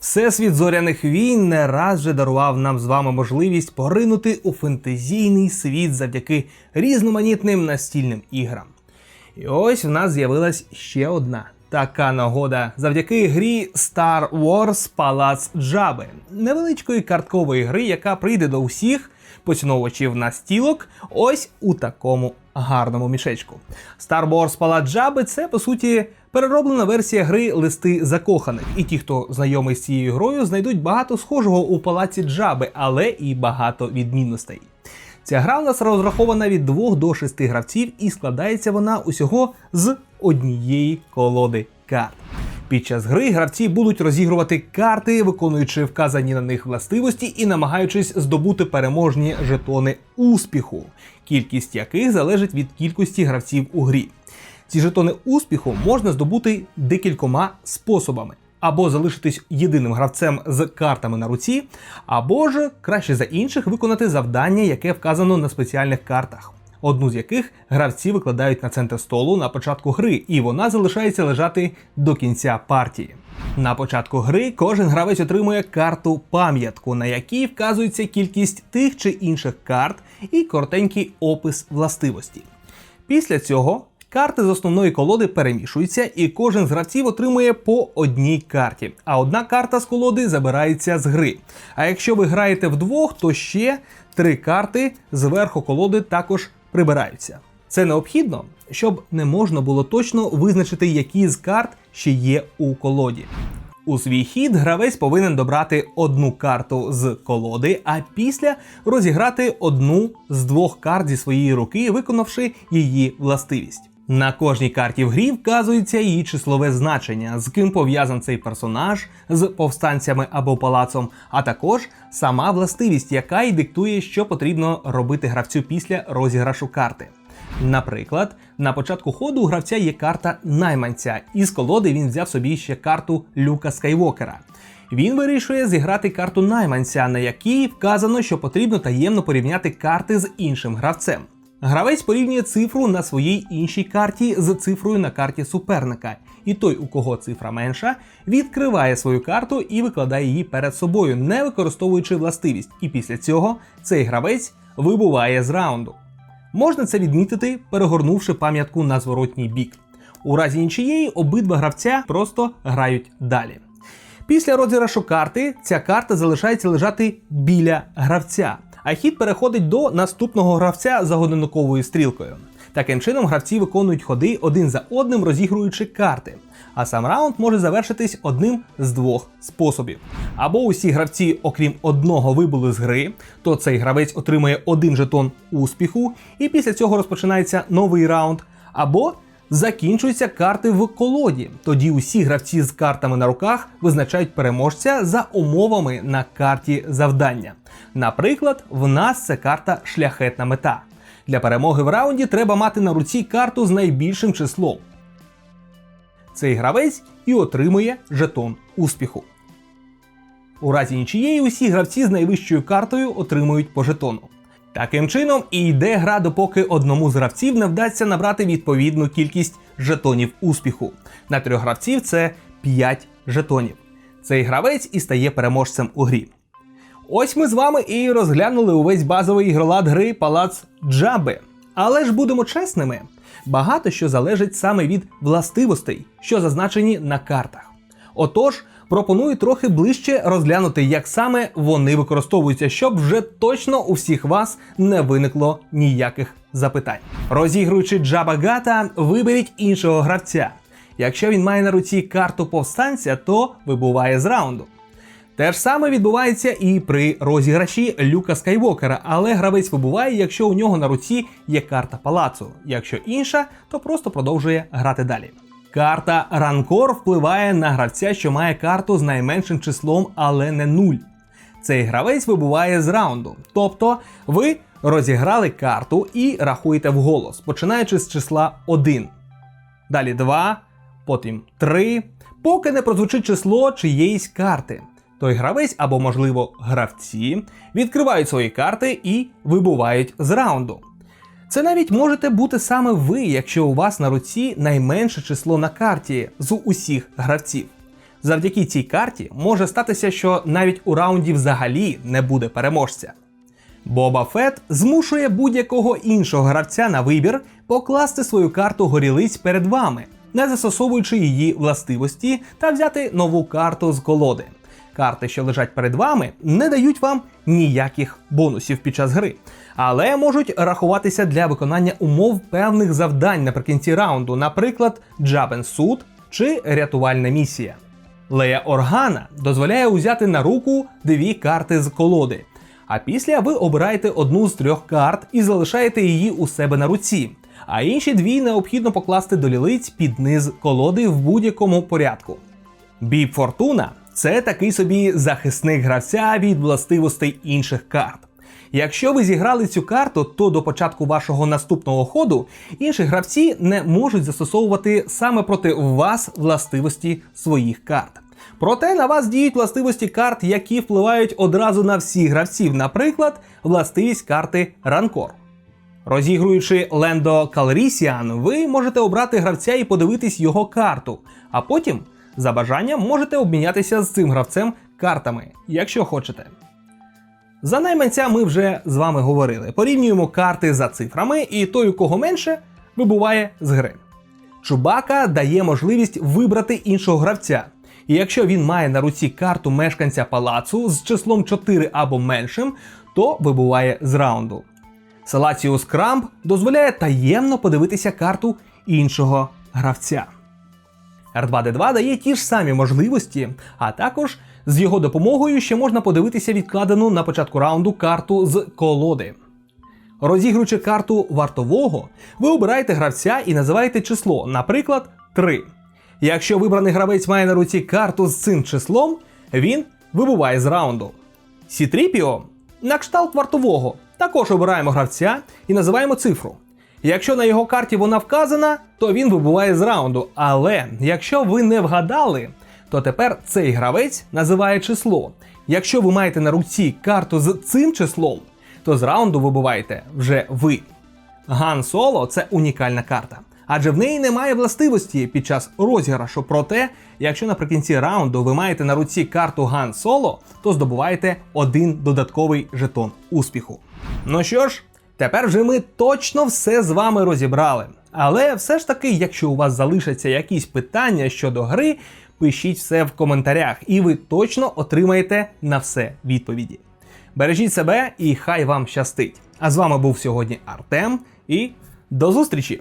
Всесвіт зоряних війн не раз вже дарував нам з вами можливість поринути у фентезійний світ завдяки різноманітним настільним іграм. І ось в нас з'явилась ще одна така нагода завдяки грі Star Wars Палац Джаби, невеличкої карткової гри, яка прийде до усіх поціновувачів настілок ось у такому гарному мішечку. Star Wars Палац Джаби це по суті перероблена версія гри Листи закоханих. І ті, хто знайомий з цією грою, знайдуть багато схожого у палаці Джаби, але і багато відмінностей. Ця гра у нас розрахована від 2 до 6 гравців, і складається вона усього з однієї колоди карт. Під час гри гравці будуть розігрувати карти, виконуючи вказані на них властивості і намагаючись здобути переможні жетони успіху, кількість яких залежить від кількості гравців у грі. Ці жетони успіху можна здобути декількома способами. Або залишитись єдиним гравцем з картами на руці, або ж краще за інших виконати завдання, яке вказано на спеціальних картах. Одну з яких гравці викладають на центр столу на початку гри, і вона залишається лежати до кінця партії. На початку гри кожен гравець отримує карту пам'ятку, на якій вказується кількість тих чи інших карт і коротенький опис властивості. Після цього карти з основної колоди перемішуються, і кожен з гравців отримує по одній карті, а одна карта з колоди забирається з гри. А якщо ви граєте вдвох, то ще три карти зверху колоди також прибираються. Це необхідно, щоб не можна було точно визначити, які з карт ще є у колоді. У свій хід гравець повинен добрати одну карту з колоди, а після розіграти одну з двох карт зі своєї руки, виконавши її властивість. На кожній карті в грі вказується її числове значення, з ким пов'язан цей персонаж, з повстанцями або палацом, а також сама властивість, яка й диктує, що потрібно робити гравцю після розіграшу карти. Наприклад, на початку ходу у гравця є карта найманця, і з колоди він взяв собі ще карту Люка Скайвокера. Він вирішує зіграти карту найманця, на якій вказано, що потрібно таємно порівняти карти з іншим гравцем. Гравець порівнює цифру на своїй іншій карті з цифрою на карті суперника, і той, у кого цифра менша, відкриває свою карту і викладає її перед собою, не використовуючи властивість. І після цього цей гравець вибуває з раунду. Можна це відмітити, перегорнувши пам'ятку на зворотній бік. У разі нічиєї обидва гравця просто грають далі. Після розіграшу карти ця карта залишається лежати біля гравця, а хід переходить до наступного гравця за годинниковою стрілкою. Таким чином, гравці виконують ходи один за одним, розігруючи карти. А сам раунд може завершитись одним з двох способів. Або усі гравці, окрім одного, вибули з гри, то цей гравець отримує один жетон успіху, і після цього розпочинається новий раунд. Або закінчуються карти в колоді. Тоді усі гравці з картами на руках визначають переможця за умовами на карті завдання. Наприклад, в нас це карта шляхетна мета. Для перемоги в раунді треба мати на руці карту з найбільшим числом. Цей гравець і отримує жетон успіху. У разі нічієї усі гравці з найвищою картою отримують по жетону. Таким чином і йде гра, допоки одному з гравців не вдасться набрати відповідну кількість жетонів успіху. На трьох гравців це 5 жетонів. Цей гравець і стає переможцем у грі. Ось ми з вами і розглянули увесь базовий ігролад гри Палац Джаби. Але ж будемо чесними, багато що залежить саме від властивостей, що зазначені на картах. Отож, пропоную трохи ближче розглянути, як саме вони використовуються, щоб вже точно у всіх вас не виникло ніяких запитань. Розігруючи Джаба Гата, виберіть іншого гравця. Якщо він має на руці карту повстанця, то вибуває з раунду. Те ж саме відбувається і при розіграші Люка Скайвокера, але гравець вибуває, якщо у нього на руці є карта палацу. Якщо інша, то просто продовжує грати далі. Карта Ранкор впливає на гравця, що має карту з найменшим числом, але не нуль. Цей гравець вибуває з раунду. Тобто ви розіграли карту і рахуєте вголос, починаючи з числа 1. Далі 2, потім 3, поки не прозвучить число чиєїсь карти. Той гравець або, можливо, гравці відкривають свої карти і вибувають з раунду. Це навіть можете бути саме ви, якщо у вас на руці найменше число на карті з усіх гравців. завдяки цій карті може статися, що навіть у раунді взагалі не буде переможця. Боба Фет змушує будь-якого іншого гравця на вибір покласти свою карту горілиць перед вами, не застосовуючи її властивості та взяти нову карту з колоди. Карти, що лежать перед вами, не дають вам ніяких бонусів під час гри, але можуть рахуватися для виконання умов певних завдань наприкінці раунду, наприклад, Джабен Суд чи рятувальна місія. Лея Органа дозволяє узяти на руку дві карти з колоди. А після ви обираєте одну з трьох карт і залишаєте її у себе на руці. А інші дві необхідно покласти до лілиць під низ колоди в будь-якому порядку. Біб Фортуна це такий собі захисник гравця від властивостей інших карт. Якщо ви зіграли цю карту, то до початку вашого наступного ходу інші гравці не можуть застосовувати саме проти вас властивості своїх карт. Проте на вас діють властивості карт, які впливають одразу на всіх гравців, наприклад, властивість карти Ранкор. Розігруючи Лендо Калрісіан, ви можете обрати гравця і подивитись його карту, а потім, за бажанням, можете обмінятися з цим гравцем картами, якщо хочете. За найманця ми вже з вами говорили. Порівнюємо карти за цифрами, і той, у кого менше, вибуває з гри. Чубака дає можливість вибрати іншого гравця. І якщо він має на руці карту мешканця палацу з числом 4 або меншим, то вибуває з раунду. Салаціус Крамп дозволяє таємно подивитися карту іншого гравця. R2D2 дає ті ж самі можливості, а також з його допомогою ще можна подивитися відкладену на початку раунду карту з колоди. Розігруючи карту вартового, ви обираєте гравця і називаєте число, наприклад, 3. Якщо вибраний гравець має на руці карту з цим числом, він вибуває з раунду. Сітріпіо на кшталт вартового. Також обираємо гравця і називаємо цифру. Якщо на його карті вона вказана, то він вибуває з раунду. Але якщо ви не вгадали, то тепер цей гравець називає число. Якщо ви маєте на руці карту з цим числом, то з раунду вибуваєте вже ви. Ган Соло це унікальна карта, адже в неї немає властивості під час розіграшу. Проте, якщо наприкінці раунду ви маєте на руці карту Ган Соло, то здобуваєте один додатковий жетон успіху. Ну що ж, тепер вже ми точно все з вами розібрали. Але все ж таки, якщо у вас залишаться якісь питання щодо гри, пишіть все в коментарях, і ви точно отримаєте на все відповіді. Бережіть себе і хай вам щастить! А з вами був сьогодні Артем і до зустрічі!